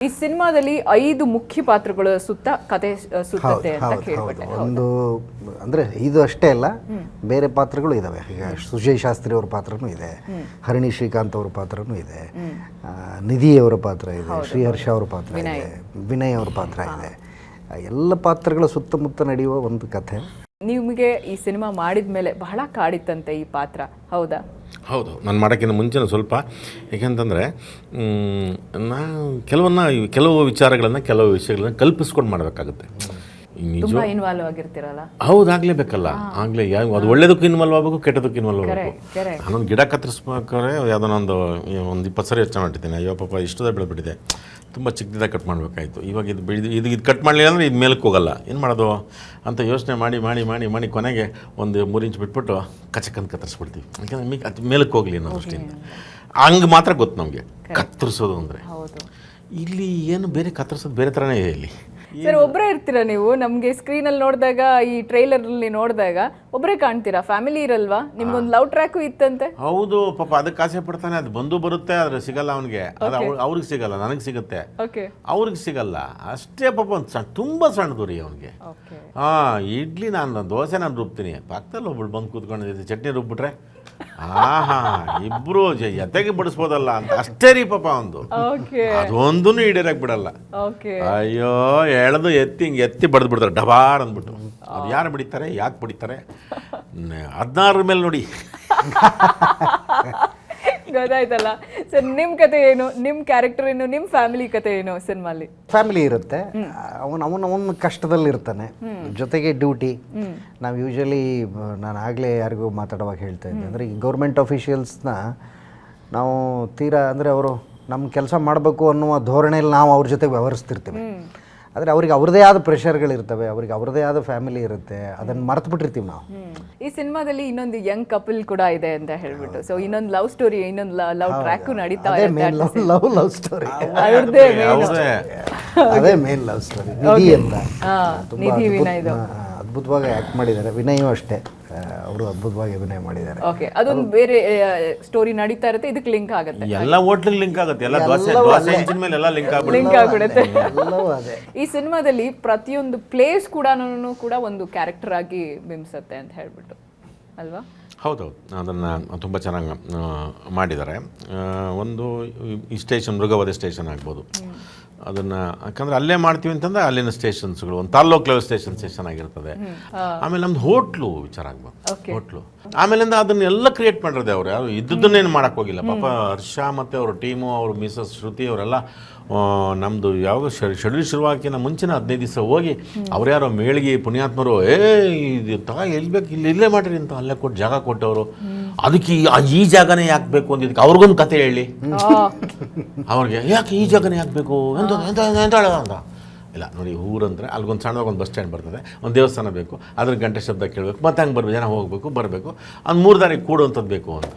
ಈ ಸಿನಿಮಾದಲ್ಲಿ ಐದು ಮುಖ್ಯ ಪಾತ್ರಗಳ ಸುತ್ತ ಕತೆ ಅಹ್, ಅಂತ ಹೌದು ಕೇಳ್ಪಟ್ಟೆ. ಒಂದು ಅಂದರೆ ಇದು ಅಷ್ಟೇ ಅಲ್ಲ ಬೇರೆ ಪಾತ್ರಗಳು ಇದಾವೆ. ಈಗ ಸುಜಯ್ ಶಾಸ್ತ್ರಿ ಅವ್ರ ಪಾತ್ರನೂ ಇದೆ ಹರಿಣಿ ಶ್ರೀಕಾಂತ್ ಅವ್ರ ಪಾತ್ರನೂ ಇದೆ ಆ, ನಿಧಿ ಅವರ ಪಾತ್ರ ಇದೆ ಶ್ರೀಹರ್ಷ ಅವ್ರ ಪಾತ್ರ ಇದೆ ವಿನಯ್. ಅವ್ರ ಪಾತ್ರ ಇದೆ. ಆ, ಎಲ್ಲ ಪಾತ್ರಗಳ ಸುತ್ತಮುತ್ತ ನಡೆಯುವ ಒಂದು ಕಥೆ. ನಿಮಗೆ ಈ ಸಿನಿಮಾ ಮಾಡಿದ ಮೇಲೆ ಬಹಳ ಕಾಡಿತ್ತಂತೆ ಈ ಪಾತ್ರ. ಹೌದಾ? ಹೌದು. ನಾನು ಮಾಡೋಕ್ಕಿಂತ ಮುಂಚೆನ ಸ್ವಲ್ಪ ಏಕೆಂತಂದರೆ ನಾನು ಕೆಲವನ್ನ ಕೆಲವು ವಿಚಾರಗಳನ್ನು ಕೆಲವು ವಿಷಯಗಳನ್ನ ಕಲ್ಪಿಸ್ಕೊಂಡು ಮಾಡಬೇಕಾಗುತ್ತೆ. ನಿಜ ತುಂಬಾ ಇನ್ವಾಲ್ವ್ ಆಗಿರ್ತೀರಲ್ಲ. ಹೌದು ಆಗಲೇಬೇಕಲ್ಲ. ಆಗಲೇ ಯಾವ ಅದು ಒಳ್ಳೇದಕ್ಕೂ ಇನ್ವಾಲ್ವ್ ಆಗಬೇಕು ಕೆಟ್ಟದಕ್ಕೂ ಇನ್ವಾಲ್ವ್ ಆಗಬೇಕು. ನಾನೊಂದು ಗಿಡ ಕತ್ತರಿಸ್ಬೇಕಾದ್ರೆ ಯಾವುದೋ ನಂದು ಒಂದು ಇಪ್ಪತ್ತು ಸರಿ ಯೋಚನೆ ಮಾಡಿದ್ದೀನಿ ಅಯ್ಯೋ ಪಾಪ ಇಷ್ಟದ ಬೆಳೆದ್ಬಿಟ್ಟಿದೆ. ತುಂಬ ಚಿಕ್ಕದಾಗ ಕಟ್ ಮಾಡಬೇಕಾಯ್ತು. ಇವಾಗ ಇದು ಬೆಳೆದು ಇದು ಇದು ಕಟ್ ಮಾಡಲಿಲ್ಲ ಅಂದರೆ ಇದು ಮೇಲಕ್ಕೆ ಹೋಗಲ್ಲ. ಏನು ಮಾಡೋದು? ಅಂತ ಯೋಚನೆ ಮಾಡಿ ಮಾಡಿ ಮಾಡಿ ಮಾಡಿ ಕೊನೆಗೆ ಒಂದು ಮೂರು ಇಂಚ್ ಬಿಟ್ಬಿಟ್ಟು ಕಚಕಂತ ಕತ್ತರಿಸ್ಬಿಡ್ತೀವಿ. ಯಾಕಂದ್ರೆ ಮೀ ಅದು ಮೇಲಕ್ಕೆ ಹೋಗಲಿ ಅನ್ನೋ ದೃಷ್ಟಿಯಿಂದ. ಹಂಗೆ ಮಾತ್ರ ಗೊತ್ತು ನಮಗೆ. ಕತ್ತರಿಸೋದು ಅಂದರೆ. ಇಲ್ಲಿ ಏನು ಬೇರೆ ಕತ್ತರಿಸೋದು ಬೇರೆ ಥರನೇ ಇದೆ ಇಲ್ಲಿ. ಸರ್ ಒಬ್ಬರೇ ಇರ್ತೀರಾ ನೀವು? ನಮಗೆ ಸ್ಕ್ರೀನ್ ಅಲ್ಲಿ ನೋಡಿದಾಗ ಈ ಟ್ರೈಲರ್ ಅಲ್ಲಿ ನೋಡಿದಾಗ ಒಬ್ಬರೇ ಕಾಣ್ತೀರಾ? ಫ್ಯಾಮಿಲಿ ಇರಲ್ವಾ? ನಿಮ್ಗೊಂದು ಲವ್ ಟ್ರ್ಯಾಕು ಇತ್ತಂತೆ? ಹೌದು ಪಾಪ ಅದಕ್ಕೆ ಆಸೆ ಪಡ್ತಾನೆ. ಅದು ಬಂದು ಬರುತ್ತೆ ಆದ್ರೆ ಸಿಗಲ್ಲ ಅವನಿಗೆ. ಅದು ಅವ್ರ್- ಅವ್ರಿಗೆ ಸಿಗಲ್ಲ ನನಗೆ ಸಿಗುತ್ತೆ. ಓಕೆ ಅವ್ರಿಗೆ ಸಿಗಲ್ಲ. ಅಷ್ಟೇ ಪಾಪ ಒಂದು ಸಣ್ಣ ತುಂಬ ಸಣ್ಣ ಗುರಿ ಅವನಿಗೆ. ಓಕೆ ಹಾಂ ಇಡ್ಲಿ ನಾನು ದೋಸೆ ನಾನು ರುಬ್ತೀನಿ. ಪಕ್ಕದಲ್ಲಿ ಒಬ್ಬಳು ಬಂದು ಕೂತ್ಕೊಂಡಿದ್ದೆ ಚಟ್ನಿ ರುಬ್ಬಿಟ್ರೆ. ಆಹಾ ಇಬ್ರು ಎತ್ತಗೆ ಬಡಿಸ್ಬೋದಲ್ಲ ಅಂತ. ಅಷ್ಟೇ ರೀ ಪಾಪ ಒಂದು. ಅದೊಂದು ಈಡೇರಕ್ ಬಿಡಲ್ಲ. ಅಯ್ಯೋ ಎಳೆದು ಎತ್ತಿ ಹಿಂಗೆ ಎತ್ತಿ ಬಡ್ದು ಬಿಡ್ತಾರೆ ಡಬಾರ್ ಅಂದ್ಬಿಟ್ಟು. ಅದು ಯಾರು ಬಿಡಿತಾರೆ ಯಾಕೆ ಬಿಡಿತಾರೆ? ಹದಿನಾರ ಮೇಲೆ ನೋಡಿ. ಗೊತ್ತಾಯ್ತಲ್ಲ. ಸರ್ ನಿಮ್ ಕತೆ ಏನು? ನಿಮ್ ಕ್ಯಾರೆಕ್ಟರ್ ಏನು? ನಿಮ್ ಫ್ಯಾಮಿಲಿ ಕತೆ ಏನು ಸಿನಿಮಾಲಿ ಫ್ಯಾಮಿಲಿ ಇರುತ್ತೆ. ಅವನು ಅವನು ಅವನ ಕಷ್ಟದಲ್ಲಿರ್ತಾನೆ ಜೊತೆಗೆ ಡ್ಯೂಟಿ ನಾವು ಯೂಶಲಿ ನಾನು ಆಗಲೇ ಯಾರಿಗೂ ಮಾತಾಡುವಾಗ ಹೇಳ್ತಾ ಇದ್ದೆ. ಅಂದರೆ ಈ ಗೌರ್ಮೆಂಟ್ ಅಫಿಷಿಯಲ್ಸ್ನ ನಾವು ತೀರಾ ಅಂದರೆ ಅವರು ನಮ್ಮ ಕೆಲಸ ಮಾಡಬೇಕು ಅನ್ನುವ ಧೋರಣೆಯಲ್ಲಿ ನಾವು ಅವ್ರ ಜೊತೆ ವ್ಯವಹರಿಸ್ತಿರ್ತೀವಿ. ಆದರೆ ಅವ್ರಿಗೆ ಅವ್ರದ್ದೇ ಆದ ಪ್ರೆಷರ್ಗಳಿರ್ತವೆ ಅವ್ರಿಗೆ ಅವ್ರದ್ದೇ ಆದ ಫ್ಯಾಮಿಲಿ ಇರುತ್ತೆ ಅದನ್ನು ಮರೆತು ಬಿಟ್ಟಿರ್ತೀವಿ ನಾವು ಈ ಸಿನಿಮಾದಲ್ಲಿ ಇನ್ನೊಂದು ಯಂಗ್ ಕಪಲ್ ಕೂಡ ಇದೆ ಅಂತ ಹೇಳ್ಬಿಟ್ಟು ಸೊ ಇನ್ನೊಂದು ಲವ್ ಸ್ಟೋರಿ ಇನ್ನೊಂದು ಲವ್ ಟ್ರ್ಯಾಕು ನಡೀತಾ ಅದೇ ಇರುತ್ತೆ main love love love story ಅವ್ರದ್ದೇ ಅವ್ರೇ ಅದೇ ಮೇನ್ ಲವ್ ಸ್ಟೋರಿ ನಿಧಿ ಅಂತ. ಹಾ, ತುಂಬ ನಿಧಿ ಅದ್ಭುತ- ವಿನಯ್ದು. ಹಾ, ಅದ್ಭುತವಾಗಿ ಆ್ಯಕ್ಟ್ ಮಾಡಿದ್ದಾರೆ. ವಿನಯೂ ಅಷ್ಟೇ. ಅವರು ಅದ್ಭುತವಾಗಿ ಅಭಿನಯ ಮಾಡಿದ್ದಾರೆ. ಓಕೆ ಅದೊಂದು ಬೇರೆ ಸ್ಟೋರಿ ನಡೀತಾ ಇರುತ್ತೆ. ಇದಕ್ಕೆ ಲಿಂಕ್ ಆಗುತ್ತೆ. ಎಲ್ಲ ಹೋಟ್ಲಿಗೆ ಲಿಂಕ್ ಆಗುತ್ತೆ. ಎಲ್ಲ ದೋಸೆ ದೋಸೆ ಇಂಜಿನ್ ಮೇಲೆ ಎಲ್ಲ ಲಿಂಕ್ ಆಗ್ಬಿಡುತ್ತೆ. ಲಿಂಕ್ ಆಗ್ಬಿಡುತ್ತೆ. ಎಲ್ಲವೂ ಅದೇ. ಈ ಸಿನಿಮಾದಲ್ಲಿ ಪ್ರತಿಯೊಂದು ಪ್ಲೇಸ್ ಕೂಡ ಕೂಡ ಒಂದು ಕ್ಯಾರೆಕ್ಟರ್ ಆಗಿ ಬಿಂಬಿಸುತ್ತೆ ಅಂತ ಹೇಳ್ಬಿಟ್ಟು. ಅಲ್ವಾ? ಹೌದೌದು ಅದನ್ನು ತುಂಬ ಚೆನ್ನಾಗಿ ಮಾಡಿದ್ದಾರೆ. ಒಂದು ಈ ಸ್ಟೇಷನ್ ಮೃಗವಧೆ ಸ್ಟೇಷನ್ ಆಗ್ಬೋದು. ಅದನ್ನು ಯಾಕಂದರೆ ಅಲ್ಲೇ ಮಾಡ್ತೀವಿ ಅಂತಂದ್ರೆ ಅಲ್ಲಿನ ಸ್ಟೇಷನ್ಸ್ಗಳು ಒಂದು ತಾಲೂಕ್ ಲೆವೆಲ್ ಸ್ಟೇಷನ್ ಸ್ಟೇಷನ್ ಆಗಿರ್ತದೆ. ಆಮೇಲೆ ನಮ್ದು ಹೋಟ್ಲು ವಿಚಾರ ಆಗ್ಬೋದು. ಹೋಟ್ಲು. ಆಮೇಲಿಂದ ಅದನ್ನೆಲ್ಲ ಕ್ರಿಯೇಟ್ ಮಾಡಿರೋದೆ ಅವರು. ಯಾರು ಇದ್ದದ್ದನ್ನೇನು ಮಾಡೋಕ್ಕೋಗಿಲ್ಲ ಪಾಪ ಹರ್ಷ ಮತ್ತು ಅವ್ರ ಟೀಮು ಅವ್ರ ಮಿಸಸ್ ಶ್ರುತಿ ಅವರೆಲ್ಲ ನಮ್ಮದು ಯಾವಾಗ ಶೆಡ್ಯೂಲ್ ಶುರುವಾಕಿನ ಮುಂಚಿನ ಹದಿನೈದು ದಿವಸ ಹೋಗಿ ಅವರ್ಯಾರೋ ಯಾರೋ ಮೇಳಿಗೆ ಪುಣ್ಯಾತ್ಮರು ಏ ಇದು ತಗ ಎಲ್ಲಿ ಬೇಕು ಇಲ್ಲಿ ಇಲ್ಲೇ ಮಾಡಿರಿ ಅಂತ ಅಲ್ಲೇ ಕೊಟ್ಟು ಜಾಗ ಕೊಟ್ಟವರು. ಅದಕ್ಕೆ ಈ- ಜಾಗನೇ ಯಾಕೆ ಬೇಕು ಅಂದಿದ್ದಕ್ಕೆ ಅವ್ರಿಗೊಂದು ಕತೆ ಹೇಳಿ. ಅವ್ರಿಗೆ ಯಾಕೆ ಈ ಜಾಗನೇ ಯಾಕೆ ಬೇಕು? ಎಂತ ಎಂತ ಎಂತ ಅಂತ. ಇಲ್ಲ ನೋಡಿ ಊರಂದ್ರೆ ಅಲ್ಲಿಗೊಂದು ಸಣ್ಣದಾಗ ಒಂದು ಬಸ್ ಸ್ಟ್ಯಾಂಡ್ ಬರ್ತದೆ ಒಂದು ದೇವಸ್ಥಾನ ಬೇಕು ಅದ್ರ ಗಂಟೆ ಶಬ್ದ ಕೇಳಬೇಕು ಮತ್ತೆ ಹಂಗೆ ಬರ್ಬೇಕು ಜನ ಹೋಗಬೇಕು ಬರಬೇಕು ಒಂದು ಮೂರು ದಾರಿಗೆ ಕೂಡುವಂಥದ್ದು ಬೇಕು ಅಂತ.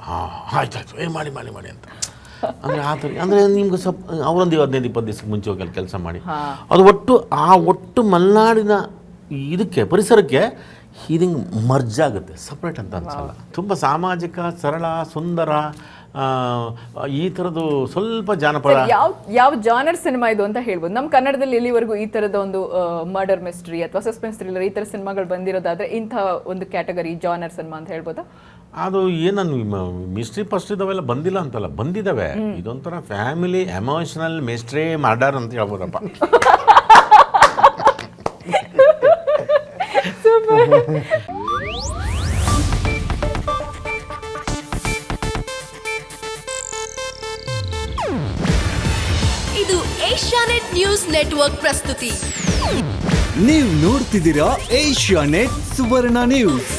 ಹಾಂ ಆಯ್ತು ಆಯ್ತು ಏ ಮಾಡಿ ಮಾಡಿ ಮಾಡಿ ಅಂತ. ಅಂದರೆ ಆ ಥರ ಅಂದರೆ ನಿಮ್ಗೆ ಸ್ವಲ್ಪ ಅವರೊಂದು ಹದಿನೈದು ಇಪ್ಪತ್ತು ದಿವಸಕ್ಕೆ ಮುಂಚೆ ಹೋಗಿ ಅಲ್ಲಿ ಕೆಲಸ ಮಾಡಿ. ಅದು ಒಟ್ಟು ಆ ಒಟ್ಟು ಮಲೆನಾಡಿನ ಇದಕ್ಕೆ ಪರಿಸರಕ್ಕೆ ಹಿಂಗೆ ಮರ್ಜ್ ಆಗುತ್ತೆ ಸಪ್ರೇಟ್ ಅಂತ ಅನ್ಸಲ್ಲ. ತುಂಬ ಸಾಮಾಜಿಕ ಸರಳ ಸುಂದರ ಈ ಥರದ್ದು ಸ್ವಲ್ಪ ಜಾನಪದ. ಯಾವ ಯಾವ ಜಾನರ್ ಸಿನಿಮಾ ಇದು ಅಂತ ಹೇಳ್ಬೋದು. ನಮ್ಮ ಕನ್ನಡದಲ್ಲಿ ಇಲ್ಲಿವರೆಗೂ ಈ ಥರದ ಒಂದು ಮರ್ಡರ್ ಮಿಸ್ಟ್ರಿ ಅಥವಾ ಸಸ್ಪೆನ್ಸ್ ಥ್ರಿಲ್ಲರ್ ಈ ಥರ ಸಿನಿಮಾಗಳು ಬಂದಿರೋದಾದ್ರೆ ಇಂಥ ಒಂದು ಕ್ಯಾಟಗರಿ ಜಾನರ್ ಸಿನಿಮಾ ಅಂತ ಹೇಳ್ಬೋದಾ? ಅದು ಏನನ್ನು ಮಿಸ್ಟ್ರಿ ಫಸ್ಟ್ ಇದಾವೆಲ್ಲ ಬಂದಿಲ್ಲ ಅಂತಲ್ಲ ಬಂದಿದ್ದಾವೆ. ಇದೊಂಥರ ಫ್ಯಾಮಿಲಿ ಎಮೋಷನಲ್ ಮಿಸ್ಟ್ರಿ ಮರ್ಡರ್ ಅಂತ ಹೇಳ್ಬೋದಪ್ಪ. ಇದು ಏಷ್ಯಾನೆಟ್ ನ್ಯೂಸ್ ನೆಟ್ವರ್ಕ್ ಪ್ರಸ್ತುತಿ. ನೀವು ನೋಡ್ತಿದ್ದೀರಾ ಏಷ್ಯಾನೆಟ್ ಸುವರ್ಣ ನ್ಯೂಸ್